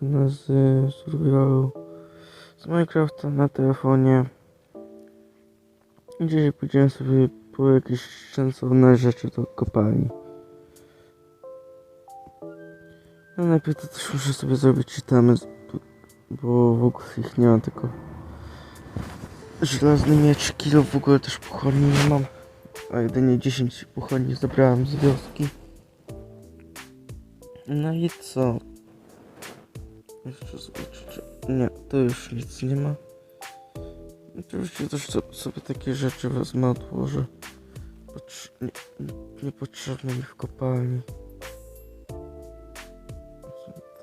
kanale z survivalu z Minecrafta na telefonie. Dzisiaj pójdziemy sobie po jakieś sensowne rzeczy do kopalni. No najpierw to też muszę sobie zrobić itemy, bo w ogóle ich nie mam, tylko żelazny miecz, kilo w ogóle też pochodni nie mam, a jedynie 10 pochodni zebrałem z wioski. No i co? Jeszcze zobaczyć. czy- Nie, to już nic nie ma. Oczywiście też so- sobie takie rzeczy wezmę, odłożę. Potrz- nie, nie- niepotrzebne mi w kopalni.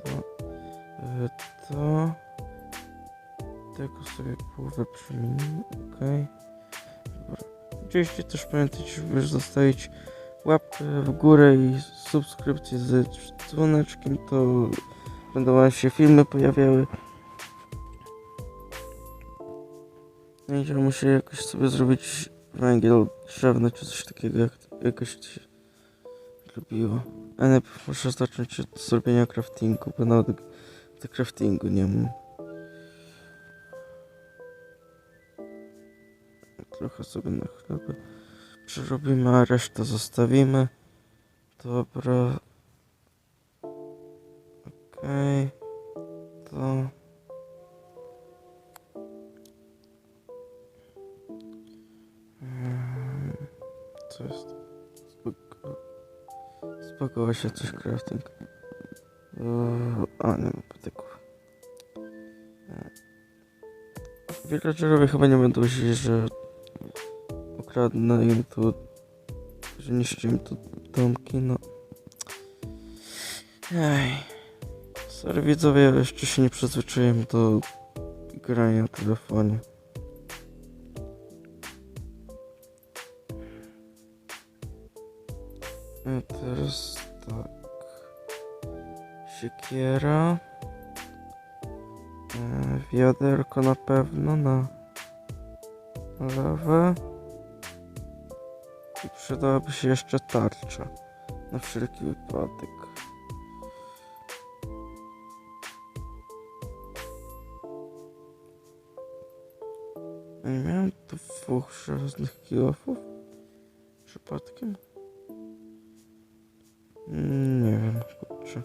To, e, to tego sobie połowę przyjmijmy, okej. Dobra. Oczywiście też pamiętajcie, żeby zostawić łapkę w górę i subskrypcję z dzwoneczkiem, to będą się filmy pojawiały. Będzie muszę jakoś sobie zrobić węgiel drzewny czy coś takiego, jak jakoś się lubiło. A najpierw muszę zacząć od zrobienia craftingu, bo nawet do craftingu nie mam. Trochę sobie na chlebę przerobimy, a resztę zostawimy. Dobra. Okej. To. Mm, Co jest? Spoko... Spakował się coś crafting. Eee, A, nie ma patyków. Eee. Villagerowie chyba nie będą się, że ukradnę im tu, że niszczę im tu domki, no. Ej. Sorry widzowie, jeszcze się nie przyzwyczaiłem do grania na telefonie. I teraz tak. Siekiera. E, wiaderko na pewno na lewę. I przydałaby się jeszcze tarcza. Na wszelki wypadek. Dwóch żelaznych kilofów? Przypadkiem? Nie wiem, kurczę.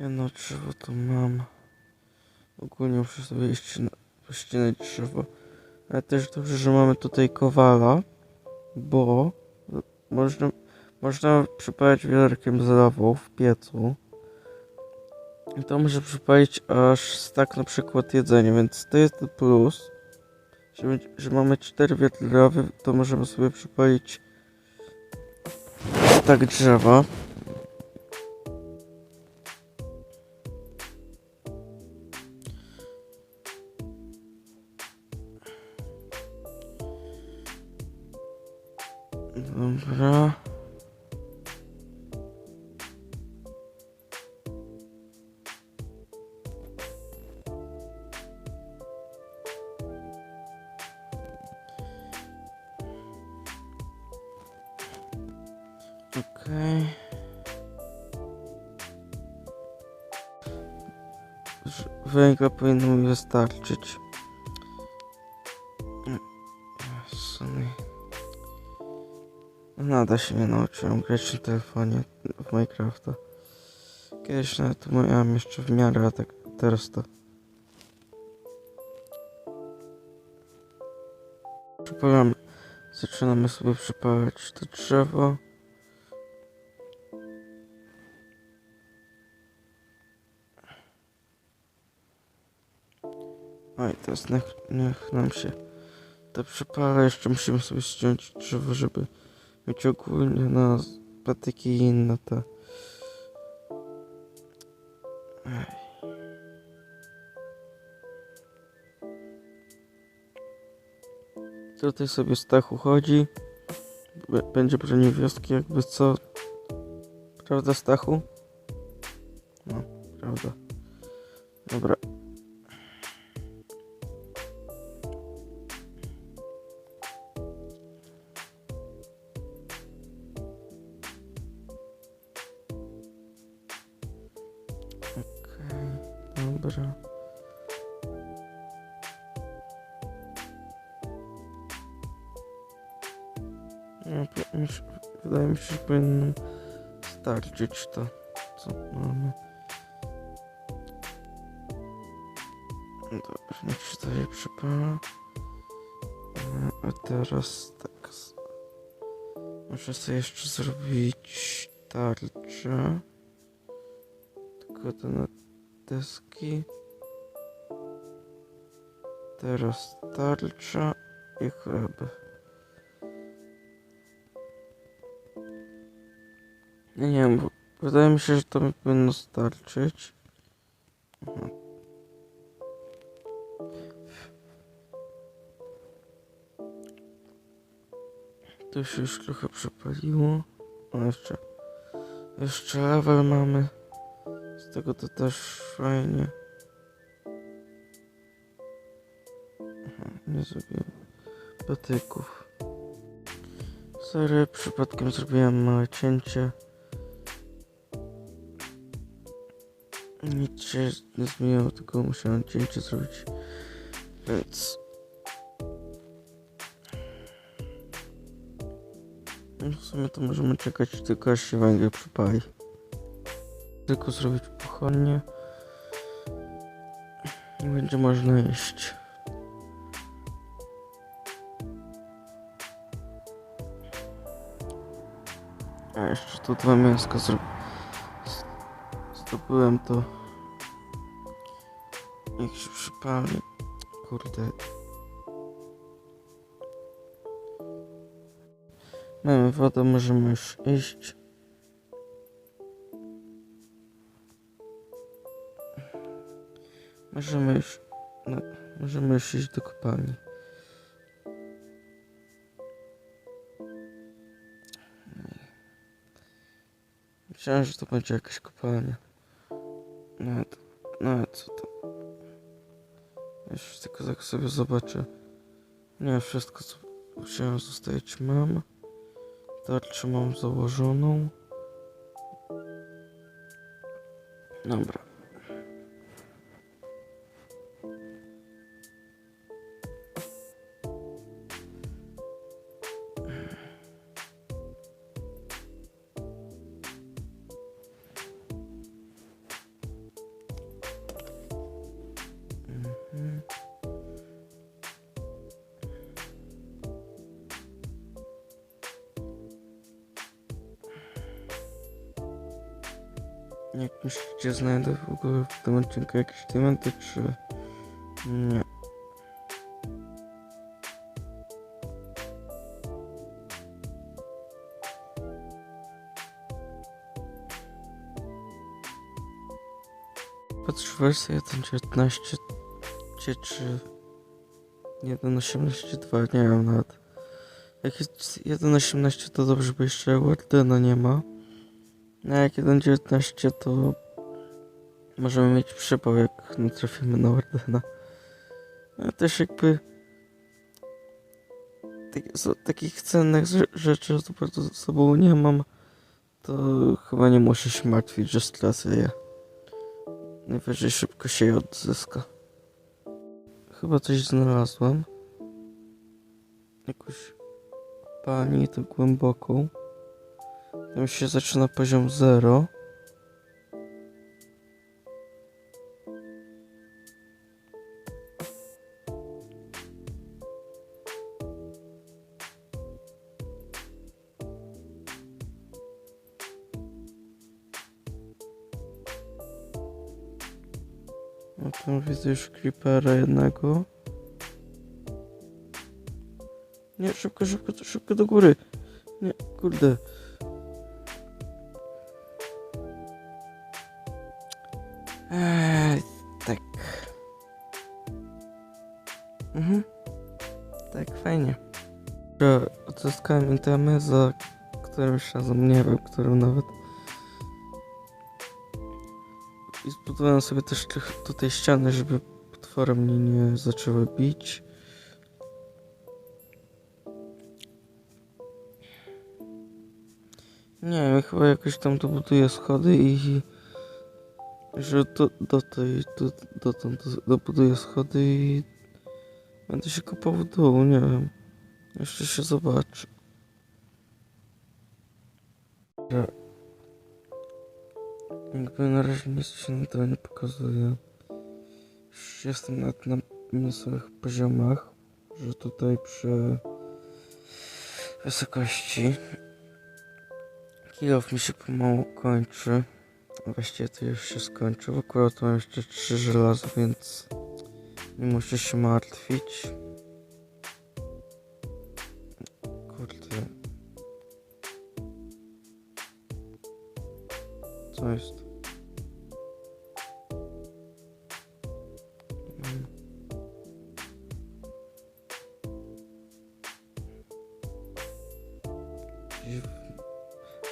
Jedno drzewo tu mam. Ogólnie muszę sobie jeszcze na- pościnać drzewo. Ale też dobrze, że mamy tutaj kowala, bo można, można przypalić wielorkiem z lawą w piecu. I to może przypalić aż stak na przykład jedzenia, więc to jest plus. Że, że mamy 4 wiatry to możemy sobie przypalić stak drzewa. Dobra. Węgla powinno mi wystarczyć. Nada się nie nauczyłem grać na telefonie w Minecrafta. Kiedyś nawet miałem jeszcze w miarę, a tak teraz to. Przypalamy. Zaczynamy sobie przypalać to drzewo. Oj, teraz niech, niech nam się to przypala. Jeszcze musimy sobie ściąć drzewo, żeby mieć ogólnie na patyki i inne te. Tutaj sobie Stachu chodzi. B- Będzie bronił wioski jakby co. Prawda Stachu? Wydaje mi się, że powinno starczyć to, co mamy. Dobra, niech się tutaj przypala. E, A teraz tak. Muszę sobie jeszcze zrobić tarczę. Tylko to na deski. Teraz tarcza i chleb. Nie, wiem, bo wydaje mi się, że to mi powinno starczyć. Aha. To się już trochę przepaliło. O, jeszcze, jeszcze level mamy. Z tego to też fajnie. Aha, nie zrobiłem patyków. Sorry, przypadkiem zrobiłem małe cięcie. Się nie zmieniło, tylko musiałem cięcie zrobić. Więc... No w sumie to możemy czekać tylko aż się węgiel przypali. Tylko zrobić pochodnie. I będzie można jeść. A jeszcze tu dwa mięska zro... Zdobyłem to. Przypali. Kurde. Mamy wodę, możemy już iść. Możemy już... No, możemy już iść do kopalni. Myślałem, że to będzie jakaś kopalnia. No, Już tylko tak sobie zobaczę. Nie, wszystko co musiałem zostawić mam. Tarczę mam założoną. Jak myślicie, znajdę w ogóle w tym odcinku jakieś diamenty, czy nie? Patrz wersja 1.19 gdzie czy 1.18.2, nie wiem nawet. Jak jest 1.18 to dobrze, bo jeszcze Wardena nie ma. A jak 1.19 to możemy mieć przypał, jak nie trafimy na Wardena. A też jakby tak- takich cennych rze- rzeczy to bardzo ze sobą nie mam, to chyba nie muszę się martwić, że stracę je. Najwyżej szybko się je odzyska. Chyba coś znalazłem. Jakąś pani tak głęboką. Tam się zaczyna poziom 0. No tam widzę już creepera jednego. Nie, szybko, szybko, szybko do góry. Nie, kurde. Eee, tak. Mhm. Tak, fajnie. Że odzyskałem itemy za którymś razem, nie wiem, którym nawet. I zbudowałem sobie też tutaj ściany, żeby potwory mnie nie zaczęły bić. Nie wiem, chyba jakoś tam dobuduję schody i że do, do tej, do, dotąd dobuduję schody i będę się kopał w dół, nie wiem. Jeszcze się zobaczy. Że jakby na razie nic się na to nie pokazuje. Już jestem nawet na minusowych poziomach, że tutaj przy wysokości kilof mi się pomału kończy. Właściwie to już się skończył. Akurat mam jeszcze trzy żelaza, więc nie muszę się martwić. Kurde. Co jest?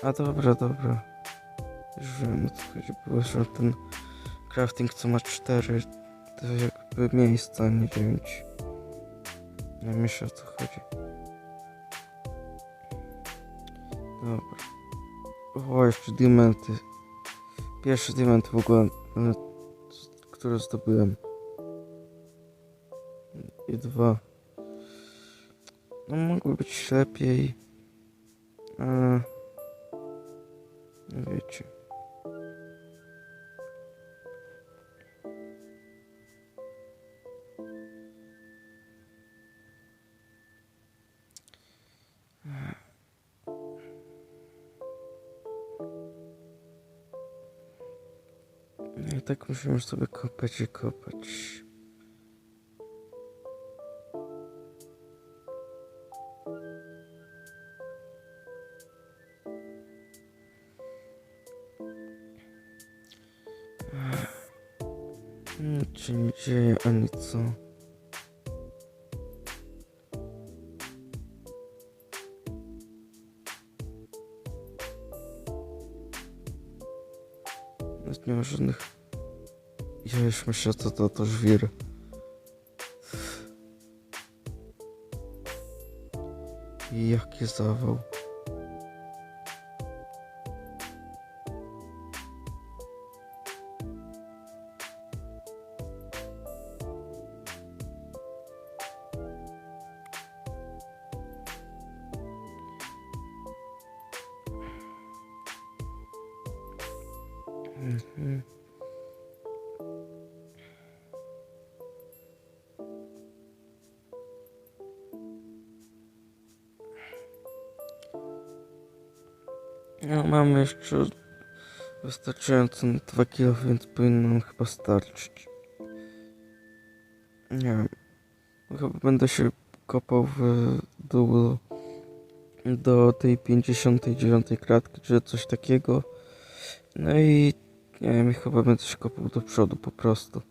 A dobra, dobra. Już wiem o co chodzi, bo że ten crafting co ma 4 to jakby miejsca, a nie 9. Nie myślę o co chodzi. Dobra. O, jeszcze diamenty. Pierwsze diamenty w ogóle, które zdobyłem. I dwa. No mogło być lepiej. Ale... No wiecie. Tak musimy sobie kopać i kopać. Nic się nie dzieje, ani co. Nie ma żadnych... Ja już myślę, co to to żwir. Jaki zawał. Mhm. Mamy jeszcze wystarczająco na 2 kilo, więc powinno chyba starczyć. Nie wiem. Chyba będę się kopał w dół do tej 59 kratki, czy coś takiego. No i nie wiem, chyba będę się kopał do przodu po prostu.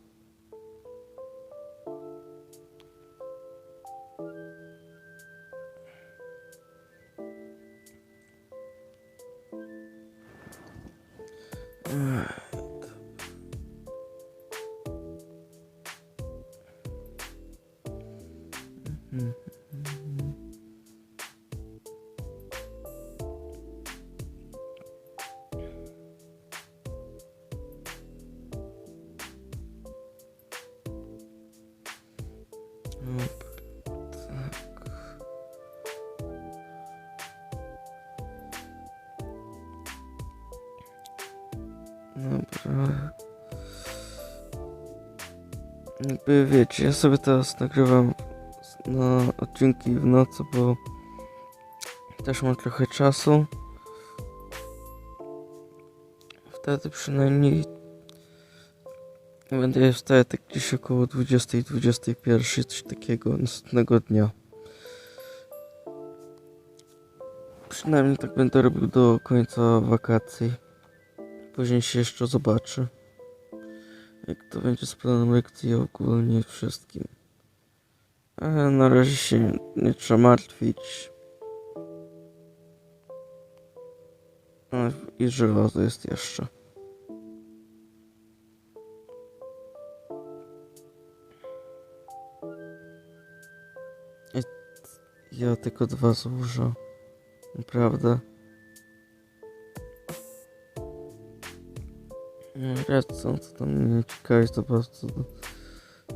Dobra, tak. Dobra. Jakby wiecie, ja sobie teraz nagrywam na odcinki w nocy, bo też mam trochę czasu. Wtedy przynajmniej będę wstaję tak gdzieś około 20-21, coś takiego następnego dnia. Przynajmniej tak będę robił do końca wakacji. Później się jeszcze zobaczy. Jak to będzie z planem lekcji ogólnie wszystkim. Ale na razie się nie trzeba martwić. No I żelazo jest jeszcze. Ja tylko dwa złożę. No, Redstone to tam nie ciekawi, to po prostu to,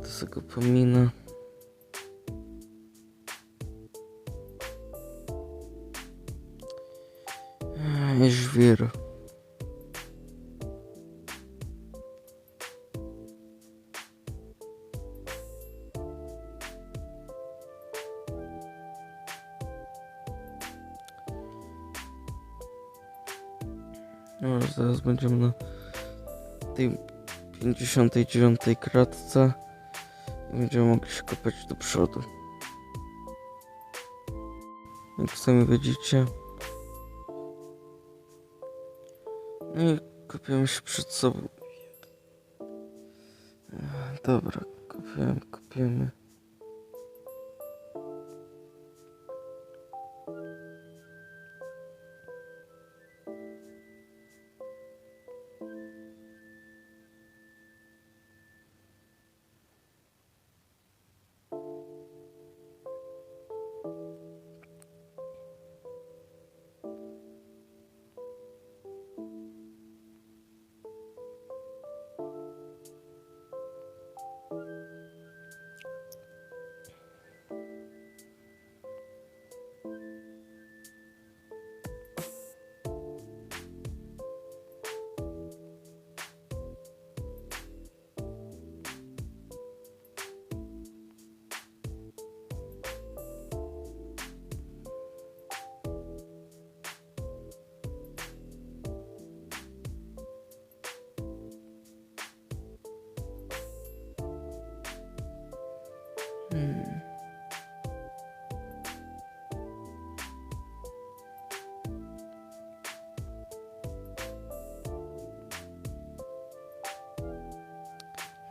to sobie go pomina. Ej, żwir. Będziemy na tej 59 kratce i będziemy mogli się kopać do przodu. Jak sami widzicie. No i kopiemy się przed sobą. Dobra, kopiemy, kopiemy.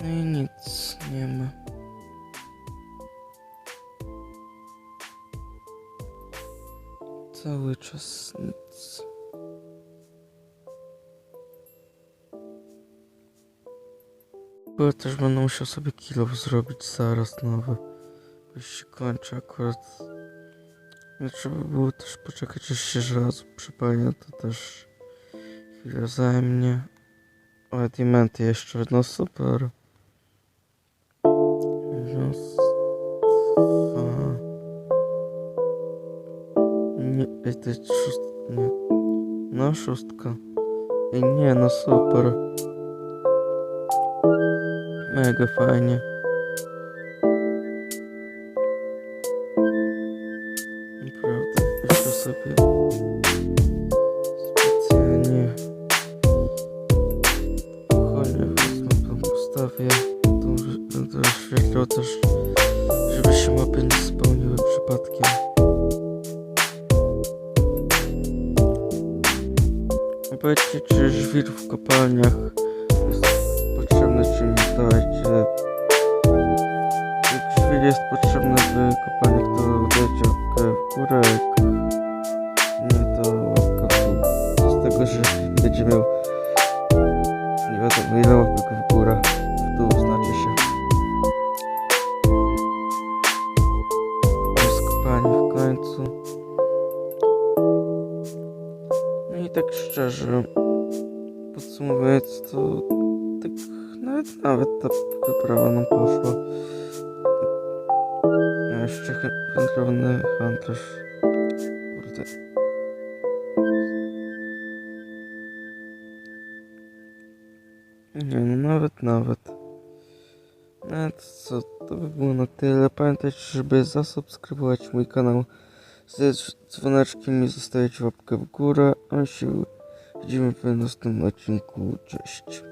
No i nic nie ma. Cały czas nic. Bo też będę musiał sobie kilo zrobić zaraz nowy. Bo się kończy akurat. No, trzeba było też poczekać aż się żelazo przypali, no to też chwilę zajmie. O, diamenty jeszcze, no super. Szóstka. Ej, nie, no super. Mega fajnie. Naprawdę, jeszcze sobie specjalnie kuchonię wezmę, tam postawię. To będę oświetlał też, żeby się mapy żwir w kopalniach jest potrzebny, czy nie dajcie. Jak żwir jest potrzebny w kopalniach, to dajcie łapkę w górę, nie, to łapka w dół. Z tego, że będzie miał nie wiadomo ile łapek w górę, w dół znaczy się. Jest kopanie w końcu. No i tak szczerze, podsumowując, to tak nawet, nawet ta wyprawa nam poszła. A jeszcze wędrowny handlarz. Kurde. Nie no, nawet, nawet. To co, to by było na tyle. Pamiętajcie, żeby zasubskrybować mój kanał z dzwoneczkiem i zostawić łapkę w górę. My się widzimy w następnym odcinku. Cześć.